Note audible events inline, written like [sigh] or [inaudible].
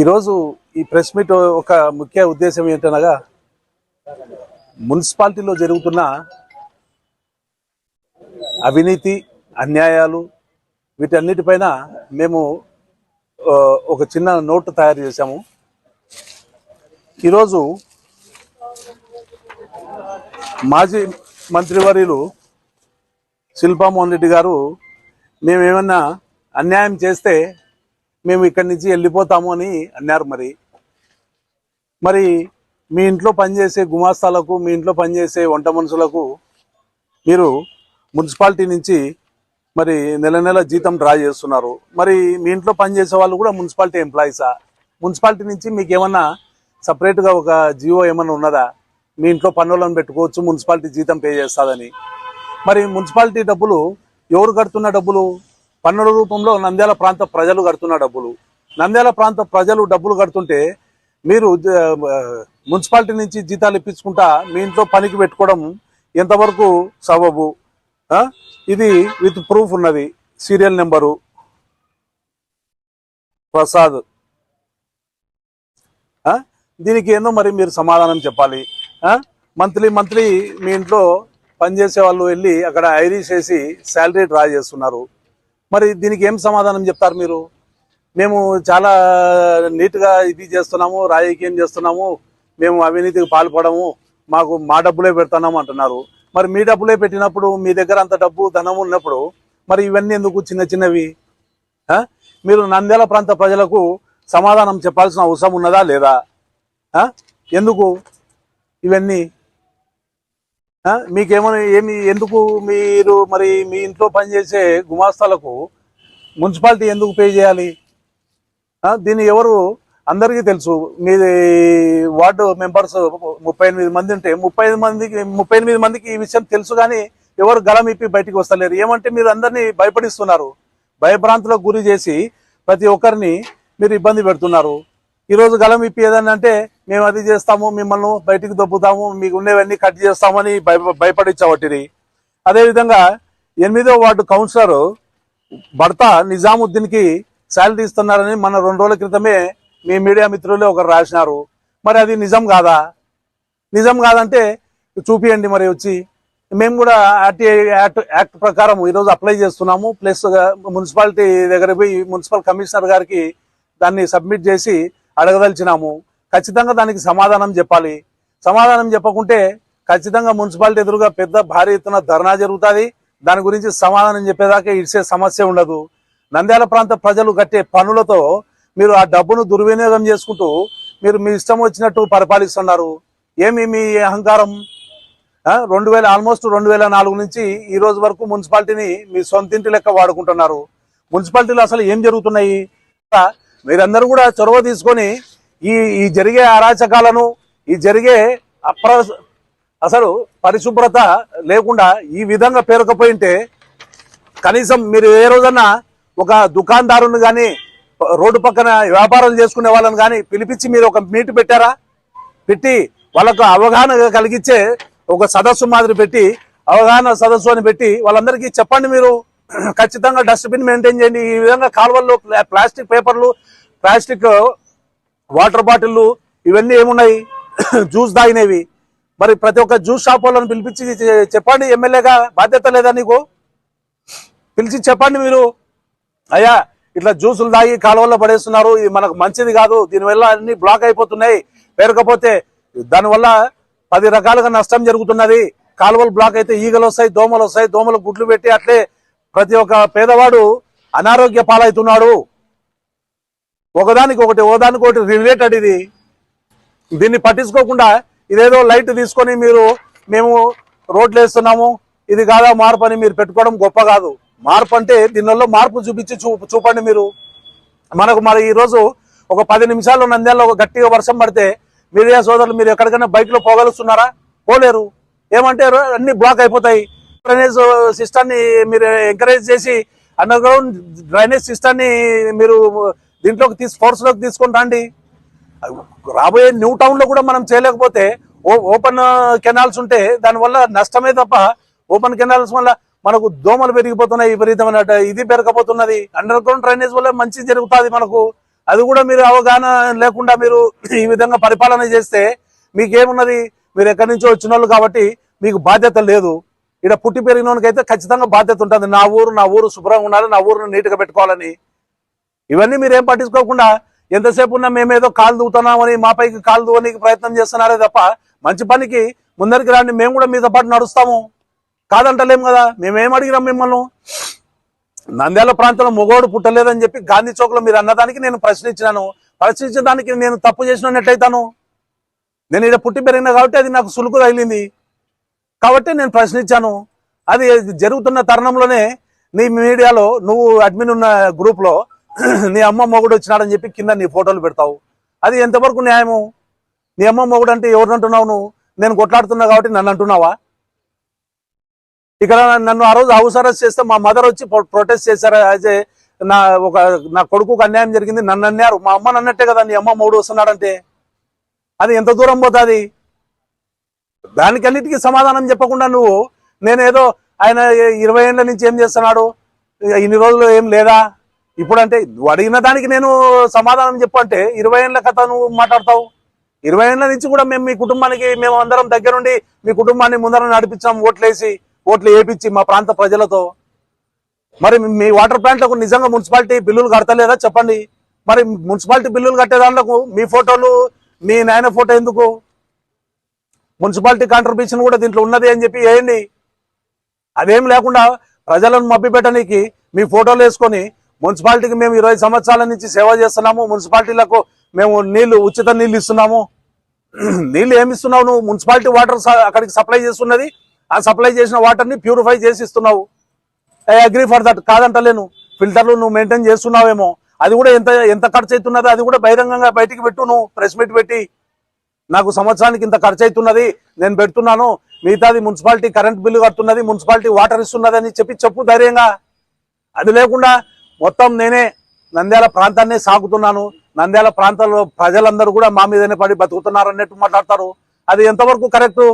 ఈరోజు ఈ press meet ఒక ముఖ్య ఉద్దేశం ఏంటనగా మున్సిపాలిటీలో జరుగుతున్న అవినీతి అన్యాయాలు వీటన్నిటిపైన మేము ఒక చిన్న నోట్ తయారు చేశాము. ఈరోజు మాజీ మంత్రివర్యులు శిల్పామోహన్ రెడ్డి గారు మేమేమన్నా అన్యాయం చేస్తే మేము ఇక్కడి నుంచి వెళ్ళిపోతాము అని అన్నారు మరి. మరి మీ ఇంట్లో పనిచేసే గుమాస్తాలకు మీ ఇంట్లో పనిచేసే వంట మనుషులకు మీరు మున్సిపాలిటీ నుంచి మరి నెల నెల జీతం డ్రా చేస్తున్నారు. మరి మీ ఇంట్లో పనిచేసే వాళ్ళు కూడా మున్సిపాలిటీ ఎంప్లాయీసా? మున్సిపాలిటీ నుంచి మీకు ఏమన్నా సపరేట్గా ఒక జియో ఏమన్నా ఉన్నదా? మీ ఇంట్లో పన్నులను పెట్టుకోవచ్చు మున్సిపాలిటీ జీతం పే చేస్తుందని. మరి మున్సిపాలిటీ డబ్బులు ఎవరు కడుతున్న డబ్బులు? పన్నుల రూపంలో నంద్యాల ప్రాంత ప్రజలు కడుతున్న డబ్బులు. నంద్యాల ప్రాంత ప్రజలు డబ్బులు కడుతుంటే మీరు మున్సిపాలిటీ నుంచి జీతాలు ఇప్పించుకుంటా మీ ఇంట్లో పనికి పెట్టుకోవడం ఎంతవరకు సబబు? ఇది విత్ ప్రూఫ్ ఉన్నది. Serial number. ప్రసాద్. దీనికి ఏందో మరి మీరు సమాధానం చెప్పాలి. మంత్లీ మంత్లీ మీ ఇంట్లో పనిచేసే వాళ్ళు వెళ్ళి అక్కడ ఐరీస్ వేసి శాలరీ డ్రా చేస్తున్నారు. మరి దీనికి ఏం సమాధానం చెప్తారు మీరు? మేము చాలా నీట్గా ఇది చేస్తున్నాము రాజకీయం చేస్తున్నాము మేము అవినీతికి పాల్పడము మాకు మా డబ్బులే పెడుతున్నాము అంటున్నారు. మరి మీ డబ్బులే పెట్టినప్పుడు మీ దగ్గర అంత డబ్బు ధనం ఉన్నప్పుడు మరి ఇవన్నీ ఎందుకు చిన్న చిన్నవి? మీరు నంద్యాల ప్రాంత ప్రజలకు సమాధానం చెప్పాల్సిన అవసరం ఉన్నదా లేదా? ఎందుకు ఇవన్నీ? మీకేమైనా ఏమి ఎందుకు మీరు మరి మీ ఇంట్లో పనిచేసే గుమాస్తాలకు మున్సిపాలిటీ ఎందుకు పే చేయాలి? ఆ? దీన్ని ఎవరు? అందరికీ తెలుసు. మీది వార్డు మెంబర్స్ ముప్పై ఎనిమిది మంది ఉంటే ముప్పై ఐదు మందికి ముప్పై ఎనిమిది మందికి ఈ విషయం తెలుసు కానీ ఎవరు గలం ఇప్పి బయటికి వస్తలేరు. ఏమంటే మీరు అందరినీ భయపడిస్తున్నారు. భయభ్రాంతులకు గురి చేసి ప్రతి ఒక్కరిని మీరు ఇబ్బంది పెడుతున్నారు. ఈరోజు గలం ఇప్పి ఏదన్నా అంటే మేము అది చేస్తాము మిమ్మల్ని బయటికి దొబ్బుతాము మీకు ఉండేవన్నీ కట్ చేస్తామని భయ భయపడించబట్టిరి అదేవిధంగా ఎనిమిదో వార్డు కౌన్సిలర్ భర్త నిజాముద్దీన్కి శాలరీ ఇస్తున్నారని మన రెండు రోజుల క్రితమే మీ మీడియా మిత్రులే ఒకరు రాసినారు. మరి అది నిజం కాదా? నిజం కాదంటే చూపియండి మరి వచ్చి. మేము కూడా ఆర్టీఐ యాక్ట్ యాక్ట్ ప్రకారం ఈరోజు అప్లై చేస్తున్నాము. ప్లస్ మున్సిపాలిటీ దగ్గర పోయి మున్సిపల్ కమిషనర్ గారికి దాన్ని సబ్మిట్ చేసి అడగదలిచినాము. ఖచ్చితంగా దానికి సమాధానం చెప్పాలి. సమాధానం చెప్పకుంటే ఖచ్చితంగా మున్సిపాలిటీ ఎదురుగా పెద్ద భారీ ఎత్తున ధర్నా జరుగుతుంది. దాని గురించి సమాధానం చెప్పేదాకా ఇచ్చే సమస్య ఉండదు. నంద్యాల ప్రాంత ప్రజలు కట్టే పనులతో మీరు ఆ డబ్బును దుర్వినియోగం చేసుకుంటూ మీరు మీ ఇష్టం వచ్చినట్టు పరిపాలిస్తున్నారు. ఏమి మీ అహంకారం? రెండు వేల ఆల్మోస్ట్ రెండు వేల నాలుగు నుంచి ఈ రోజు వరకు మున్సిపాలిటీని మీ సొంతింటి లెక్క వాడుకుంటున్నారు. మున్సిపాలిటీలో అసలు ఏం జరుగుతున్నాయి? మీరందరూ కూడా చొరవ తీసుకొని ఈ ఈ జరిగే అరాచకాలను ఈ జరిగే అప్ర అసలు పరిశుభ్రత లేకుండా ఈ విధంగా పేరుకపోయింటే కనీసం మీరు ఏ రోజన్నా ఒక దుకాణదారుని కానీ రోడ్డు పక్కన వ్యాపారం చేసుకునే వాళ్ళని కానీ పిలిపించి మీరు ఒక మీట్ పెట్టారా? పెట్టి వాళ్ళకు అవగాహన కలిగించే ఒక సదస్సు మాదిరి పెట్టి అవగాహన సదస్సు అని పెట్టి వాళ్ళందరికీ చెప్పండి మీరు. ఖచ్చితంగా డస్ట్బిన్ మెయింటైన్ చేయండి. ఈ విధంగా కాలువల్లో ప్లాస్టిక్ పేపర్లు ప్లాస్టిక్ వాటర్ బాటిల్లు ఇవన్నీ ఏమున్నాయి? [coughs] జ్యూస్ తాగినవి మరి ప్రతి ఒక్క జ్యూస్ షాప్ వాళ్ళని పిలిపించి చెప్పండి ఎమ్మెల్యేగా బాధ్యత లేదా నీకు? పిలిచి చెప్పండి మీరు. అయ్యా ఇట్లా జ్యూసులు తాగి కాలువల్లో పడేస్తున్నారు ఇది మనకు మంచిది కాదు దీనివల్ల అన్ని బ్లాక్ అయిపోతున్నాయి. పేరకపోతే దానివల్ల పది రకాలుగా నష్టం జరుగుతున్నది. కాలువలు బ్లాక్ అయితే ఈగలు వస్తాయి దోమలు వస్తాయి దోమలు గుడ్లు పెట్టి అట్లే ప్రతి ఒక్క పేదవాడు అనారోగ్య పాలవుతున్నాడు. ఒకదానికి ఒకటి ఒకదానికి ఒకటి రిలేటెడ్ ఇది. దీన్ని పట్టించుకోకుండా ఇదేదో లైట్ తీసుకొని మీరు మేము రోడ్లు వేస్తున్నాము ఇది కాదా మార్పు అని మీరు పెట్టుకోవడం గొప్ప కాదు. మార్పు అంటే దీనిలో మార్పు చూపించి చూపండి మీరు. మనకు మరి ఈరోజు ఒక పది నిమిషాలు నంద్యాలలో ఒక గట్టిగా వర్షం పడితే మీడియా సోదరులు మీరు ఎక్కడికైనా బైక్లో పోగలుస్తున్నారా? పోలేరు. ఏమంటే రో- అన్ని బ్లాక్ అయిపోతాయి. డ్రైనేజ్ సిస్టాన్ని మీరు ఎంకరేజ్ చేసి అండర్ గ్రౌండ్ డ్రైనేజ్ సిస్టాన్ని మీరు దీంట్లోకి తీసి ఫోర్స్లోకి తీసుకొని రండి. రాబోయే న్యూ టౌన్లో కూడా మనం చేయలేకపోతే ఓ- ఓపెన్ కెనాల్స్ uh, ఉంటే దానివల్ల నష్టమే తప్ప ఓపెన్ కెనాల్స్ వల్ల మనకు దోమలు పెరిగిపోతున్నాయి విపరీతమైన ఇది పెరగబోతున్నది. అండర్ గ్రౌండ్ డ్రైనేజ్ వల్ల మంచి జరుగుతుంది మనకు. అది కూడా మీరు అవగాహన లేకుండా మీరు ఈ విధంగా పరిపాలన చేస్తే మీకేమున్నది? మీరు ఎక్కడి నుంచో వచ్చిన వాళ్ళు కాబట్టి మీకు బాధ్యత లేదు. ఇక్కడ పుట్టి పెరిగినోనికైతే ఖచ్చితంగా బాధ్యత ఉంటుంది. నా ఊరు నా ఊరు శుభ్రంగా ఉండాలి నా ఊరును నీట్గా పెట్టుకోవాలని. ఇవన్నీ మీరు ఏం పట్టించుకోకుండా ఎంతసేపు ఉన్నా మేమేదో కాలు దూతున్నామని మా పైకి కాలు దూవడానికి ప్రయత్నం చేస్తున్నారే తప్ప మంచి పనికి ముందరికి రాండి మేము కూడా మీతో పాటు నడుస్తాము. కాదంటలేం కదా? మేమేం అడిగినాం మిమ్మల్ని? నంద్యాల ప్రాంతంలో మొగోడు పుట్టలేదని చెప్పి గాంధీ చౌక్లో మీరు అన్నదానికి నేను ప్రశ్నించినాను. ప్రశ్నించిన దానికి నేను తప్పు చేసినట్టయితాను నేను ఇక్కడ పుట్టి పెరిగినా కాబట్టి అది నాకు సులుకు తగిలింది. కాబట్టి నేను ప్రశ్నించాను. అది జరుగుతున్న తరుణంలోనే నీ మీడియాలో నువ్వు అడ్మిన్ ఉన్న గ్రూప్లో [clears throat] నీ అమ్మ మొగుడు వచ్చినాడని చెప్పి కింద నీ ఫోటోలు పెడతావు. అది ఎంతవరకు న్యాయము? నీ అమ్మ మొగుడు అంటే ఎవరిని అంటున్నావు నువ్వు? నేను కొట్లాడుతున్నా కాబట్టి నన్ను అంటున్నావా ఇక్కడ నన్ను ఆ రోజు హౌస్ అరెస్ట్ చేస్తే మా మదర్ వచ్చి ప్రొటెస్ట్ చేశారు. యాజ్ ఏ నా ఒక నా కొడుకుకు అన్యాయం జరిగింది. నన్ను అన్నారు. మా అమ్మ అన్నట్టే కదా నీ అమ్మ మూడు వస్తున్నాడంటే. అది ఎంత దూరం పోతుంది? దానికన్నిటికీ సమాధానం చెప్పకుండా నువ్వు నేనేదో ఆయన ఇరవై ఏళ్ళ నుంచి ఏం చేస్తున్నాడు? ఇన్ని రోజులు ఏం లేదా? ఇప్పుడంటే అంటే అడిగిన దానికి నేను సమాధానం చెప్పంటే ఇరవై ఏళ్ళ కథ నువ్వు మాట్లాడతావు. ఇరవై ఏళ్ళ నుంచి కూడా మేము మీ కుటుంబానికి మేము అందరం దగ్గరుండి మీ కుటుంబాన్ని ముందర నడిపించాం ఓట్లేసి ఓట్లు వేపించి మా ప్రాంత ప్రజలతో. మరి మీ వాటర్ ప్లాంట్లకు నిజంగా మున్సిపాలిటీ బిల్లులు కడతలేదా చెప్పండి. మరి మున్సిపాలిటీ బిల్లులు కట్టే దాంట్లో మీ ఫోటోలు మీ నాయన ఫోటో ఎందుకు? మున్సిపాలిటీ కాంట్రిబ్యూషన్ కూడా దీంట్లో ఉన్నది అని చెప్పి వేయండి అదేం లేకుండా ప్రజలను మభ్యపెట్టడానికి మీ ఫోటోలు వేసుకొని మున్సిపాలిటీకి మేము ఇరవై సంవత్సరాల నుంచి సేవ చేస్తున్నాము. మున్సిపాలిటీలకు మేము నీళ్ళు ఉచిత నీళ్ళు ఇస్తున్నాము. [clears throat] నీళ్ళు ఏమి ఇస్తున్నావు నువ్వు? మున్సిపాలిటీ వాటర్ అక్కడికి సప్లై చేస్తున్నది. ఆ సప్లై చేసిన వాటర్ని ప్యూరిఫై చేసి ఇస్తున్నావు. ఐ అగ్రీ ఫర్ దట్ కాదంటలేను. ఫిల్టర్లు నువ్వు మెయింటైన్ చేస్తున్నావేమో. అది కూడా ఎంత ఎంత ఖర్చు అవుతున్నదో అది కూడా బహిరంగంగా బయటికి పెట్టు నువ్వు. ప్రెస్ మీట్ పెట్టి. నాకు సంవత్సరానికి ఇంత ఖర్చు అవుతున్నది నేను పెడుతున్నాను. మిగతాది మున్సిపాలిటీ కరెంట్ బిల్లు కడుతున్నది. మున్సిపాలిటీ వాటర్ ఇస్తున్నది అని చెప్పి చెప్పు ధైర్యంగా. అది లేకుండా మొత్తం నేనే నంద్యాల ప్రాంతాన్ని సాగుతున్నాను. నంద్యాల ప్రాంతంలో ప్రజలందరూ కూడా మా మీదనే పడి బతుకుతున్నారు అన్నట్టు మాట్లాడతారు. అది ఎంతవరకు కరెక్ట్?